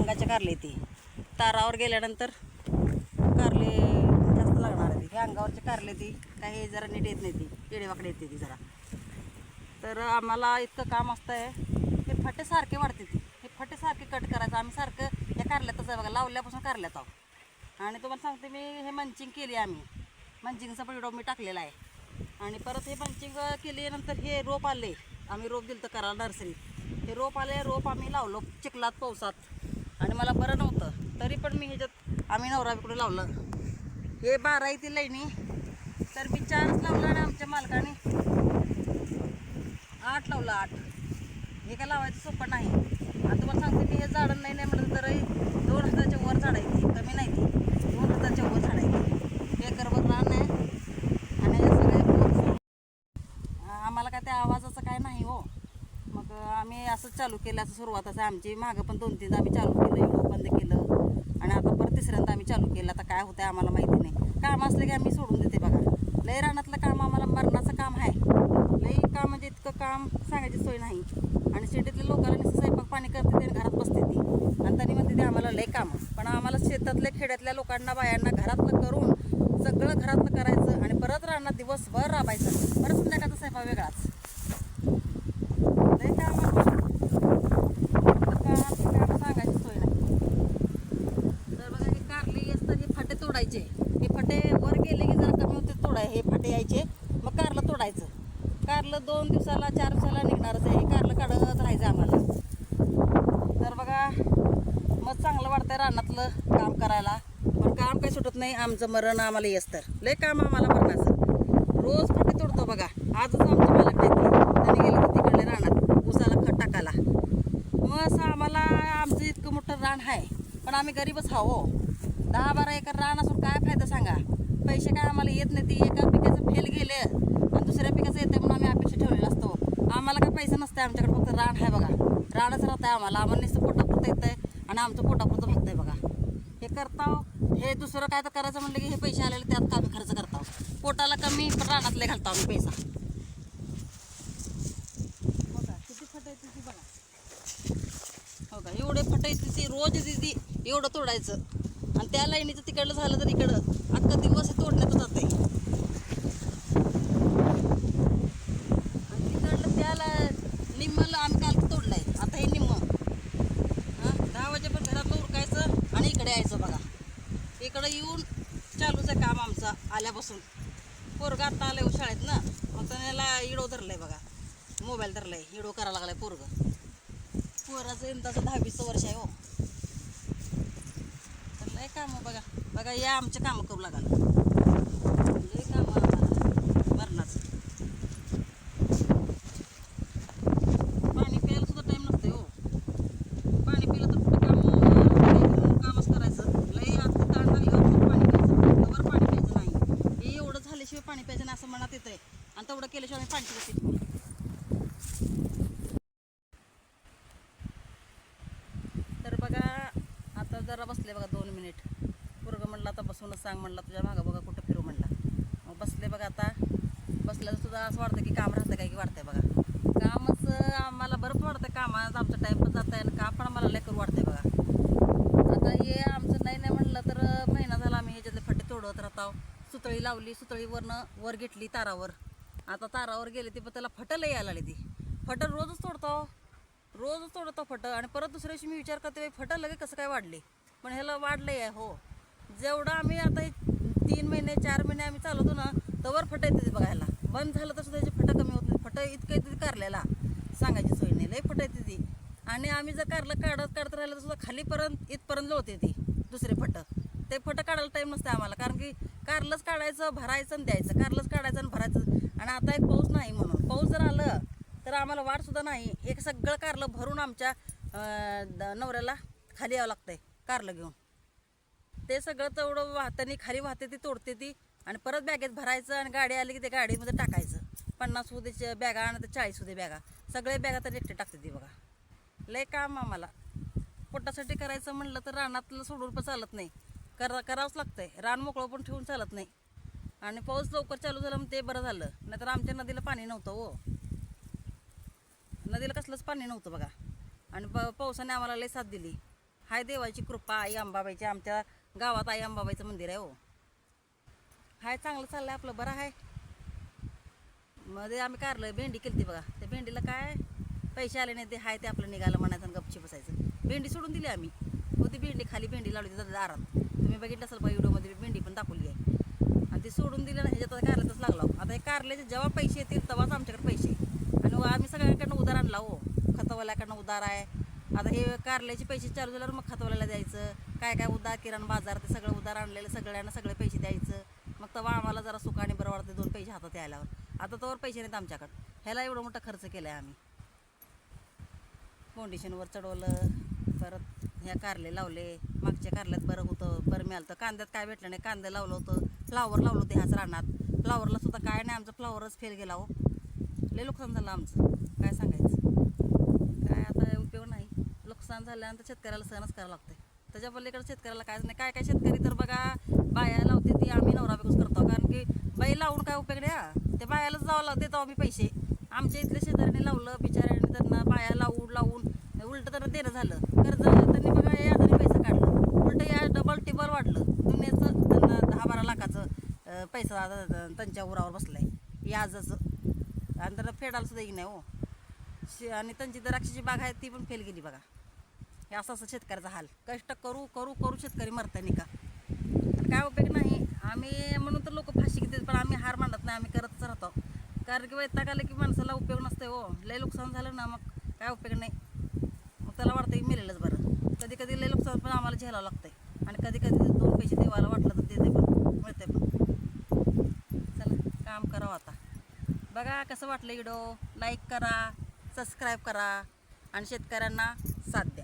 अंगाचे कारले ती. तारावर गेल्यानंतर कारले जास्त लागणार आहे ती. हे अंगावरचे कारले ती. काही जरा नीट येत नाही ती. येडेवाकडे येते ती जरा. तर आम्हाला इतकं काम असतं आहे हे फटे सारखे वाढते ती. हे फटे सारखे कट करायचं. आम्ही सारखं या कारल्यातच आहे बघा. लावल्यापासून कारल्यात आहोत. आणि तुम्हाला सांगते मी हे मंचिंग केली आम्ही. मंचिंगचा व्हिडिओ मी टाकलेला आहे. आणि परत हे मंचिंग केल्यानंतर हे रोप आले. आम्ही रोप दिलं तर करा नर्सरीत हे रोप आले रोप आम्ही लावलो चिखलात पावसात. आणि मला बरं नव्हतं. तरी पण मी ह्याच्यात आम्ही नवराबीकडे लावलं. हे बारा येतील लाईनी. तर मी चारच लावलं आणि आमच्या मालकाने आठ लावलं आठ. हे काय लावायचं सोपं नाही. आता तुम्हाला सांगते मी हे झाडं नाही नाही म्हटलं तर दोन हजारच्या वर झाड आहे कमी नाही ती. दोन हजारच्या वर झाड आहे ती. एकरभर रान आहे. आणि हे सगळे आम्हाला काय त्या आवाज मग आम्ही असंच चालू केलं असं सुरुवातच आहे आमची मागं पण दोन तीनदा आम्ही चालू केलं एवढं बंद केलं. आणि आता परत तिसऱ्यांदा आम्ही चालू केलं आता काय होतं आम्हाला माहिती नाही. काम असलं की आम्ही सोडून देते बघा. लय रानातलं काम आम्हाला मरणाचं काम आहे. लई काम म्हणजे इतकं काम सांगायची सोय नाही. आणि शेतीतल्या लोकांना नुसतं स्वयंपाक पाणी करते ते आणि घरात बसते ती. आणि त्यांनी म्हणते ते आम्हाला लय काम पण आम्हाला शेतातल्या खेड्यातल्या लोकांना बायांना घरातलं करून सगळं घरातलं करायचं आणि परत रानात दिवसभर राबायचं. परत संध्याकाळचा स्वयंपाक वेगळाच लय काम आहे. काम काम सांगायची सोय नाही तर बघा हे कारली असतात हे फाटे तोडायचे हे फाटे वर गेले की जरा कमी होते तोडाय यायचे. मग कारलं तोडायचं. कारलं दोन दिवसाला चार दिवसाला निघणारच आहे. कारलं काढत राहायचं आम्हाला. तर बघा मग चांगलं वाटतंय रानातलं काम करायला. पण काम काही सुटत नाही. आमचं मरण आम्हाला येस तर. लय काम आम्हाला मरणाचं. रोज फाटे तोडतो बघा. आजच आमचं मालक नाही ते. त्यांनी गेले तिकडले रानात. उसाला खत टाकायला. मग असं आम्हाला आमचं इतकं मोठं रान आहे. पण आम्ही गरीबच हाव हो. दहा बारा एकर रान असून काय फायदा सांगा. पैसे काय आम्हाला येत नाही ते एका पिकाचं फेल गेले आणि दुसऱ्या पिकाचं येते म्हणून आम्ही अपेक्षा ठेवलेला असतो. आम्हाला काय पैसे नसते आमच्याकडे फक्त रान आहे बघा. रानच राहत आहे आम्हाला. आम्हाला नुसतं पोटापुरतं येतं आहे आणि आमचं पोटापुरतं फक्त आहे बघा. हे करताव हे दुसरं काय तर करायचं म्हणलं की हे पैसे आलेले त्यात कामी खर्च करताव. पोटाला कमी पण रानातले घालतो आम्ही पैसा. ती बघा. हो का? एवढे फटायची ती रोज दिदी एवढं तोडायचं. त्या लाईनीचं तिकडलं झालं तर इकडं. अख्खा दिवस हे तोडण्यात जात आहे. आणि तिकडलं त्याला निम्मला आम्ही काल तोडलंय. आता हे निम्म. हां दहा वाजेपर्यंत घरातलं उरकायचं आणि इकडे यायचं बघा. इकडं येऊन चालूच आहे काम आमचं आल्यापासून. पोरगा आता आलंय आहे शाळेत ना. मग त्याला इडो धरलाय बघा. मोबाईल धरलाय. इडो करायला लागलाय पोरग. पोराचं यंदाचं दहावीचं वर्ष आहे हो. लय काम बघा. बघा या आमचे कामं करू लागाल लय काम मरणाचं. पाणी प्यायला सुद्धा टाईम नसते हो. पाणी प्यायला तर कामच करायचं. लय आता ताण हो, पाणी प्यायचं. तवर पाणी प्यायचं नाही. हे एवढं झाल्याशिवाय पाणी प्यायचं नाही असं मनात येतंय. आणि तेवढं केल्याशिवाय आम्ही पाणी पित नाही तर बघा आता जरा बसले बघा दोन मिनिट पोरगं म्हणलं आता बसूनच सांग म्हणलं तुझ्या मागं बघा कुठं फिरू म्हणला. मग बसले बघा आता. बसल्यावर सुद्धा असं वाटतं की काम राहतं काय की वाटतंय बघा. कामच आम्हाला बरंच वाटतं कामात आमचं टाईम पण जात आहे आणि काम पण आम्हाला लेकर करू वाटतंय बघा. आता हे आमचं नाही नाही म्हणलं तर महिना झाला आम्ही ह्याच्यातले फटे तोडत राहतो. सुतळी लावली सुतळीवरनं वर घेतली तारावर. आता तारावर गेले ती पण त्याला फटं लई यायला लागली ती. फटं रोजच तोडतो. रोजच तोडतो फटं. आणि परत दुसऱ्या दिवशी मी विचार करते "बाई, फटं लगे कसं काय वाढले? पण ह्याला वाढलं आहे हो. जेवढं आम्ही आता तीन महिने चार महिने आम्ही चालवतो ना तवर फटं येते बघायला. बंद झालं तर सुद्धा त्याची फटं कमी होत नाही. फटं इतकं येते कारल्याला सांगायची सोय नाही. लय फटं येते ती. आणि आम्ही जर कारलं काढत काढत राहिलं तर सुद्धा खालीपर्यंत इथपर्यंत होते ती दुसरे फटं. ते फटं काढायला टाईम नसते आम्हाला. कारण की कारलंच काढायचं भरायचं आणि द्यायचं. कारलंच काढायचं आणि भरायचं. आणि आता एक पाऊस नाही म्हणून. पाऊस जर आलं तर आम्हाला वाढसुद्धा नाही. एक सगळं कारलं भरून आमच्या द- नवऱ्याला खाली यावं लागतंय कारलं घेऊन. ते सगळं तेवढं वाहतानी खाली वाहते ती तोडते ती आणि परत बॅगेत भरायचं आणि गाडी आली की ते गाडीमध्ये टाकायचं. पन्नास होते बॅगा आणि चाळीस होते बॅगा. सगळे बॅगा तर एकटे टाकते ती बघा. लय काम आम्हाला. पोटासाठी करायचं म्हणलं तर रानातलं सोडून पण चालत नाही. करा करावंच लागतंय. रान मोकळं पण ठेवून चालत नाही. आणि पाऊस लवकर चालू झाला मग ते बरं झालं. नाहीतर आमच्या नदीला पाणी नव्हतं हो. नदीला कसलंच पाणी नव्हतं बघा. आणि प पावसाने आम्हाला लय साथ दिली. हाय देवाची कृपा आई अंबाबाईची आमच्या गावात आई अंबाबाईचं मंदिर आहे हो. हाय चांगलं चाललंय आपलं बरं आहे मध्ये आम्ही कारलं भेंडी केली बघा. त्या भेंडीला काय पैसे आले नाही ते हाय ते आपलं निघालं म्हणायचं आणि गपची बसायचं. भेंडी सोडून दिली आम्ही. होती भेंडी खाली भेंडी लावली होती दारात. तुम्ही बघितलं असेल बा व्हिडिओमध्ये भेंडी पण दाखवली आहे. आणि ती सोडून दिलं ना ह्याच्यात आता कारल्यातच लागला हो. आता हे कारल्याचे जेव्हा पैसे येतील तेव्हाच आमच्याकडे पैसे. आणि हो, आम्ही सगळ्यांकडनं उदार आणला हो. खतवाल्याकडनं उदार आहे आता हे कारल्याचे पैसे चालू झाल्यावर मग खतवाल्याला द्यायचं. काय काय उदार किराणा बाजार ते सगळं उदार आणलेलं सगळ्यांना सगळे पैसे द्यायचं. मग तेव्हा आम्हाला जरा सुखाने बरं वाटतं दोन पैसे हातात यायल्यावर आता तोवर पैसे नाहीत आमच्याकडं. ह्याला एवढा मोठा खर्च केला आहे आम्ही फाउंडेशनवर चढवलं परत ह्या कारले लावले. मागच्या कारल्यात बरं होतं बरं मिळालं कांद्यात काय भेटलं नाही कांदे लावलं होतं. फ्लावर लावलं होतं ह्याच रानात. फ्लावरला सुद्धा काय नाही आमचं फ्लावरच फेल गेला हो. लय नुकसान झालं आमचं. काय सांगायचं? काय आता नुकसान झाल्यानंतर शेतकऱ्याला सहनच करावं लागते त्याच्या पलीकडे शेतकऱ्याला कायच नाही. काय काय शेतकरी तर बघा बाया लावते ती आम्ही नवरा बेकूच करतो. कारण की बाई लावून काय उपयोग द्या हा. ते बायालाच जावं लागते तो आम्ही पैसे. आमच्या इथल्या शेतकऱ्यांनी लावलं बिचाऱ्यांनी त्यांना बाया लावून लावून उलटं त्यांना देणं झालं. कर्ज त्यांनी बघा या आधारे पैसे काढलं. उलटं या डबल टिबल वाढलं. दुनियाचं त्यांना दहा बारा लाखाचं पैसा त्यांच्या उरावर बसलाय. याजचं आणि त्यांना फेडायला सुद्धा नाही हो. शे- आणि त्यांची द्राक्षाची बाग आहे ती पण फेल गेली बघा. हे असं असं शेतकऱ्याचा हाल. कष्ट करू करू करू शेतकरी मरता नाही का काय उपयोग नाही. आम्ही म्हणून तर लोक फाशी घेतात पण आम्ही हार मानत नाही आम्ही करतच राहतो. कारण की वैताग आलं की माणसाला उपयोग नसते हो. लय नुकसान झालं ना मग काय उपयोग नाही. मग त्याला वाटतं की मिळेलच बरं. कधी कधी लय नुकसान पण आम्हाला झेलावं लागतंय. आणि कधी कधी दोन पैसे देवाला वाटलं तर देते पण मिळते पण. चला काम करावं आता. बघा कसं वाटलं व्हिडिओ लाईक करा सबस्क्राईब करा. आणि शेतकऱ्यांना साथ द्या.